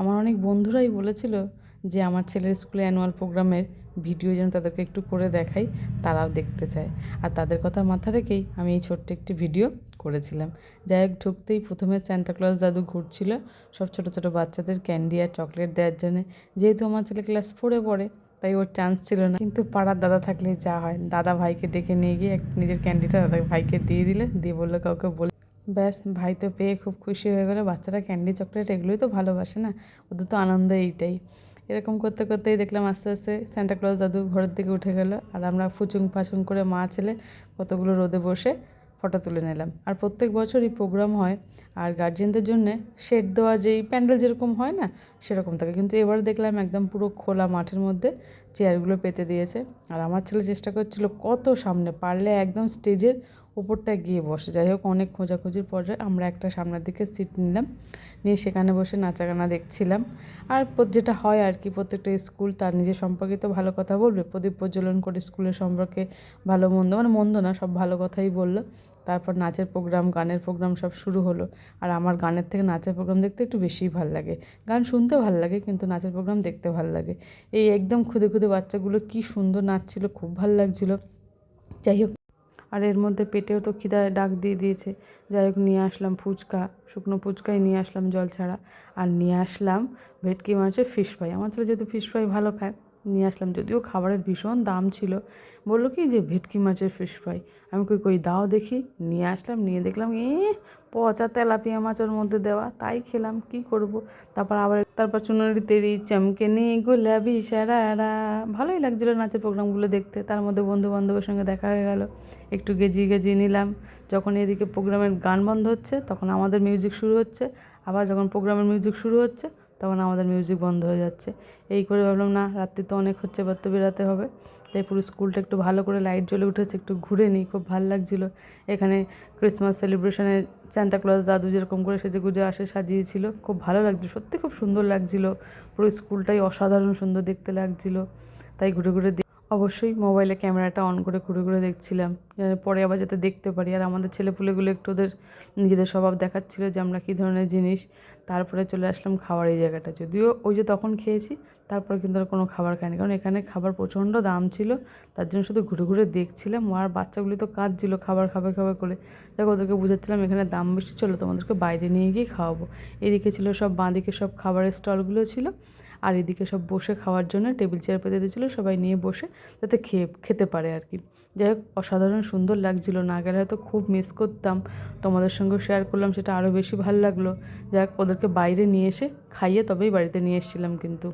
আমার অনেক বন্ধুরাই বলেছিল যে আমার ছেলের স্কুলে অ্যানুয়াল প্রোগ্রামের ভিডিও যেন তাদেরকে একটু করে দেখাই, তারাও দেখতে চায়। আর তাদের কথা মাথা রেখেই আমি এই ছোট্ট একটি ভিডিও করেছিলাম। যাই হোক, ঢুকতেই প্রথমে স্যান্টা ক্লজ দাদু ঘুরছিল। সব ছোটো ছোটো বাচ্চাদের ক্যান্ডি আর চকলেট দেওয়ার জন্যে। যেহেতু আমার ছেলে ক্লাস ফোরে পড়ে, তাই ওর চান্স ছিল না। কিন্তু পাড়ার দাদা থাকলে যা হয়, দাদা ভাইকে ডেকে নিয়ে গিয়ে এক নিজের ক্যান্ডিটা দাদা ভাইকে দিয়ে দিলে, দিয়ে বলল কাউকে বলে ব্যাস, ভাই তো পেয়ে খুব খুশি হয়ে গেলো। বাচ্চারা ক্যান্ডি চকলেট এগুলোই তো ভালোবাসে না? ওদের তো আনন্দ এইটাই। এরকম করতে করতেই দেখলাম আস্তে আস্তে স্যান্টা ক্লজ দাদু ঘরের দিকে উঠে গেলো আর আমরা ফুচুং ফাচুং করে মা, ছেলে কতগুলো রোদে বসে ফটো তুলে নিলাম। আর প্রত্যেক বছরই প্রোগ্রাম হয় আর গার্জেনদের জন্য শেড দেওয়া যেই প্যান্ডেল যেরকম হয় না, সেরকম থাকে। কিন্তু এবার দেখলাম একদম পুরো খোলা মাঠের মধ্যে চেয়ারগুলো পেতে দিয়েছে। আর আমার ছেলে চেষ্টা করছিল কত সামনে, পারলে একদম স্টেজের ওপরটা গিয়ে বসে। যাই হোক, অনেক খোঁজাখুঁজির পরে আমরা একটা সামনের দিকে সিট নিলাম। নিয়ে সেখানে বসে নাচাগানা দেখছিলাম। আর যেটা হয় আর কি, প্রত্যেকটা স্কুল তার নিজের সম্পর্কে তো ভালো কথা বলবে। প্রদীপ প্রজ্বলন করে স্কুলের সম্পর্কে ভালো, মন্দ মানে মন্দ না, সব ভালো কথাই বলল। তারপর নাচের প্রোগ্রাম গানের প্রোগ্রাম সব শুরু হলো। আর আমার গানের থেকে নাচের প্রোগ্রাম দেখতে একটু বেশিই ভালো লাগে। গান শুনতে ভালো লাগে, কিন্তু নাচের প্রোগ্রাম দেখতে ভালো লাগে। এই একদম খুদে খুদে বাচ্চাগুলো কি সুন্দর নাচছিল, খুব ভালো লাগছিল। যাই হোক আর এর মধ্যে পেটেও তো খিদায় ডাক দিয়ে দিয়েছে। যাই হোক, নিয়ে আসলাম ফুচকা, শুকনো ফুচকাই নিয়ে আসলাম জল ছাড়া। আর নিয়ে আসলাম ভেটকি মাছের ফিশ ফ্রাই আমার ছেলে যেহেতু ফিশ ফ্রাই ভালো খায় নিয়ে আসলাম। যদিও খাবারের ভীষণ দাম ছিল। বলল কি যে, ভেটকি মাছের ফিশ ফ্রাই আমি কই কই, দাও দেখি। নিয়ে আসলাম, নিয়ে দেখলাম এ পচা তেলাপিয়া মাছের মধ্যে দেওয়া। তাই খেলাম, কি করব? তারপর আবার, তারপর চুনরি, তেরি, চমকে নি গোলাপি সারারা। ভালোই লাগছিল নাচের প্রোগ্রামগুলো দেখতে। তার মধ্যে বন্ধু বান্ধবের সঙ্গে দেখা হয়ে গেল। একটু গেজিয়ে গেজিয়ে নিলাম। যখন এদিকে প্রোগ্রামের গান বন্ধ হচ্ছে, তখন আমাদের মিউজিক শুরু হচ্ছে। আবার যখন প্রোগ্রামের মিউজিক শুরু হচ্ছে তখন আমাদের মিউজিক বন্ধ হয়ে যাচ্ছে। এই করে ভাবলাম, না, রাত্রি তো অনেক হচ্ছে, এবার তো বেরাতে হবে। তাই পুরো স্কুলটা একটু ভালো করে লাইট জ্বলে উঠেছে, একটু ঘুরে নিই, খুব ভালো লাগছিল। এখানে ক্রিসমাস সেলিব্রেশনে স্যান্টা ক্লজ দাদু যেরকম করে সেজে গুজে, আসে, সাজিয়েছিল, খুব ভালো লাগছিল, সত্যি খুব সুন্দর লাগছিল। পুরো স্কুলটাই অসাধারণ সুন্দর দেখতে লাগছিল। তাই ঘুরে ঘুরে অবশ্যই মোবাইলে ক্যামেরাটা অন করে ঘুরে ঘুরে দেখছিলাম। পরে আবার যাতে দেখতে পারি। আর আমাদের ছেলেপুলেগুলো একটু ওদের নিজেদের স্বভাব দেখাচ্ছিলো যে আমরা কী ধরনের জিনিস। তারপরে চলে আসলাম খাবার এই জায়গাটা। যদিও ওই যে তখন খেয়েছি, তারপরে কিন্তু আর কোনো খাবার খাইনি। কারণ এখানে খাবার প্রচণ্ড দাম ছিল, তার জন্য শুধু ঘুরে ঘুরে দেখছিলাম। আর বাচ্চাগুলি তো কাঁদছিল খাবার খাবে খাবে করে। দেখো ওদেরকে বুঝাচ্ছিলাম এখানে দাম বেশি, চলো তোমাদেরকে বাইরে নিয়ে গিয়ে খাওয়াবো। এদিকে ছিল সব বাঁদিকে সব খাবারের স্টলগুলো ছিল। আর এদিকে সব বসে খাওয়ার জন্য টেবিল চেয়ার পেতে দিয়েছিলো, সবাই নিয়ে বসে যাতে খেয়ে, খেতে পারে আর কি। যাই হোক, অসাধারণ সুন্দর লাগছিল। না গেলে হয়তো খুব মিস করতাম। তোমাদের সঙ্গে শেয়ার করলাম, সেটা আরও বেশি ভালো লাগল। যাই হোক, ওদেরকে বাইরে নিয়ে এসে খাইয়ে তবেই বাড়িতে নিয়ে এসেছিলাম কিন্তু।